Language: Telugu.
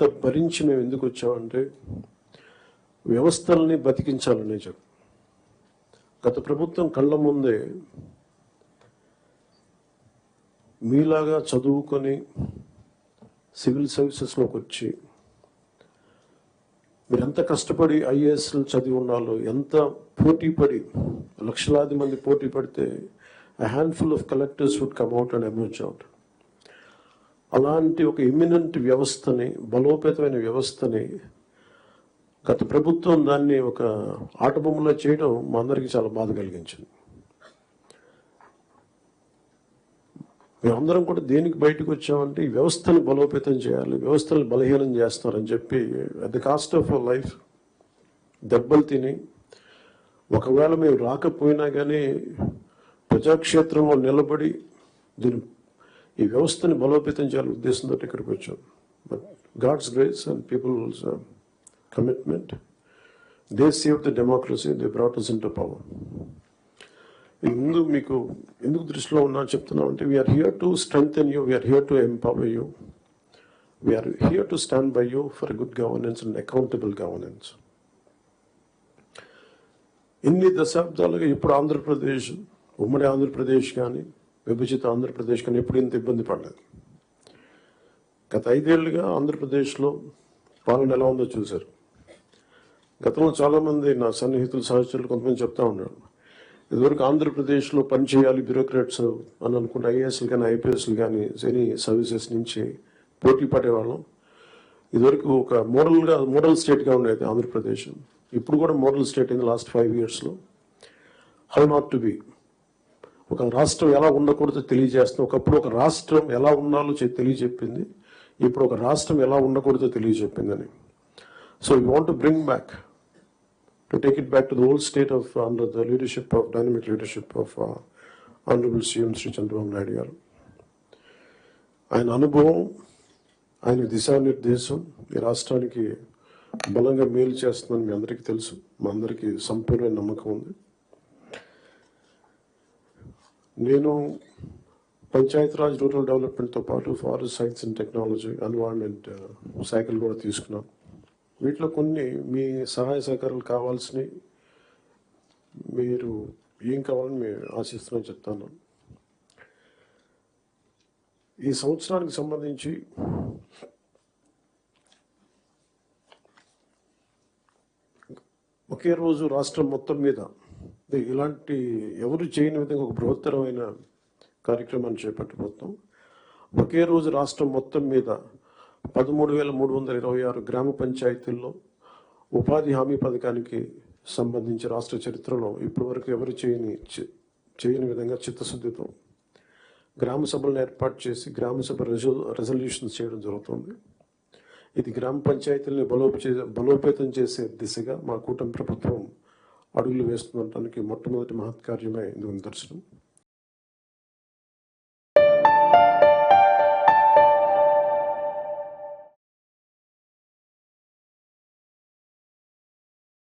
ఇంత భరించి మేము ఎందుకు వచ్చామంటే వ్యవస్థల్ని బతికించాలనే చెప్పు గత ప్రభుత్వం కళ్ళ ముందే మీలాగా చదువుకొని సివిల్ సర్వీసెస్లోకి వచ్చి మీరు ఎంత కష్టపడి ఐఏఎస్లు చదివి ఉన్నాలో ఎంత పోటీ పడి లక్షలాది మంది పోటీ పడితే handful of collectors would come out and emerge out అలాంటి ఒక ఇమినెంట్ వ్యవస్థని బలోపేతమైన వ్యవస్థని గత ప్రభుత్వం దాన్ని ఒక ఆటబొమ్మలో చేయడం మా అందరికీ చాలా బాధ కలిగించింది. మేమందరం కూడా దేనికి బయటకు వచ్చామంటే ఈ వ్యవస్థను బలోపేతం చేయాలి వ్యవస్థలు బలహీనం చేస్తున్నారని చెప్పి at the cost of life దెబ్బలు తిని ఒకవేళ మేము రాకపోయినా కానీ ప్రజాక్షేత్రంలో నిలబడి దీన్ని ఈ వ్యవస్థని బలోపేతం చేయాలని ఉద్దేశంతో ఇక్కడికి వచ్చాం. But God's grace and people's commitment they save the democracy they brought into power ఇది ముందు మీకు ఎందుకు దృష్టిలో ఉన్నా చెప్తున్నాం అంటే we are here to strengthen you we are here to empower you we are here to stand by you for good governance and accountable governance ఇన్ని దశాబ్దాలుగా ఇప్పుడు ఆంధ్రప్రదేశ్ ఉమ్మడి ఆంధ్రప్రదేశ్ కానీ విభజిత ఆంధ్రప్రదేశ్ కానీ ఎప్పుడు ఇంత ఇబ్బంది పడలేదు. గత ఐదేళ్ళుగా ఆంధ్రప్రదేశ్లో పాలన ఎలా ఉందో చూశారు. గతంలో చాలామంది నా సన్నిహితులు సహచరులు కొంతమంది చెప్తా ఉన్నారు. ఇదివరకు ఆంధ్రప్రదేశ్లో పనిచేయాలి బ్యూరోక్రాట్స్ అని అనుకుంటే ఐఏఎస్లు కానీ ఐపీఎస్లు కానీ ఎనీ సర్వీసెస్ నుంచి పోటీ పడేవాళ్ళం. ఇదివరకు ఒక మోడల్గా మోడల్ స్టేట్గా ఉండేది ఆంధ్రప్రదేశ్. ఇప్పుడు కూడా మోడల్ స్టేట్ అయింది లాస్ట్ ఫైవ్ ఇయర్స్లో. How not to be. ఒక రాష్ట్రం ఎలా ఉండకూడదో తెలియజేస్తుంది ఒకప్పుడు ఒక రాష్ట్రం ఎలా ఉండాలో తెలియజెప్పింది. ఇప్పుడు ఒక రాష్ట్రం ఎలా ఉండకూడదో తెలియజెప్పిందని. So you want to bring back to take it back to the whole state of under the leadership of dynamic leadership of honourable CM Shri Chandrababu Naidu garu. ఆయన అనుభవం ఆయన దిశానిర్దేశం ఈ రాష్ట్రానికి బలంగా మేలు చేస్తుందని మీ అందరికీ తెలుసు. మా అందరికీ సంపూర్ణ నమ్మకం ఉంది. నేను పంచాయతీరాజ్ రూరల్ డెవలప్మెంట్తో పాటు forest science and technology environment cycle కూడా తీసుకున్నాను వీటిలో కొన్ని మీ సహాయ సహకారాలు కావాల్సినవి మీరు ఏం కావాలని మేము ఆశిస్తున్నాం చెప్తాను. ఈ సంవత్సరానికి సంబంధించి ఒకే రోజు రాష్ట్రం మొత్తం మీద ఇలాంటి ఎవరు చేయని విధంగా ఒక బృహత్తరమైన కార్యక్రమాన్ని చేపట్టబోతున్నాం. ఒకే రోజు రాష్ట్రం మొత్తం మీద పదమూడు వేల మూడు వందల ఇరవై ఆరు గ్రామ పంచాయతీల్లో ఉపాధి హామీ పథకానికి సంబంధించి రాష్ట్ర చరిత్రలో ఇప్పటివరకు ఎవరు చేయని చేయని విధంగా చిత్తశుద్ధితో గ్రామ సభలను ఏర్పాటు చేసి గ్రామ సభ రెజల్యూషన్స్ చేయడం జరుగుతుంది. ఇది గ్రామ పంచాయతీలను బలోపే బలోపేతం చేసే దిశగా మా కూటమి ప్రభుత్వం అడుగులు వేస్తుండటానికి మొట్టమొదటి మహత్కార్యమే ఇందుకు నిదర్శనం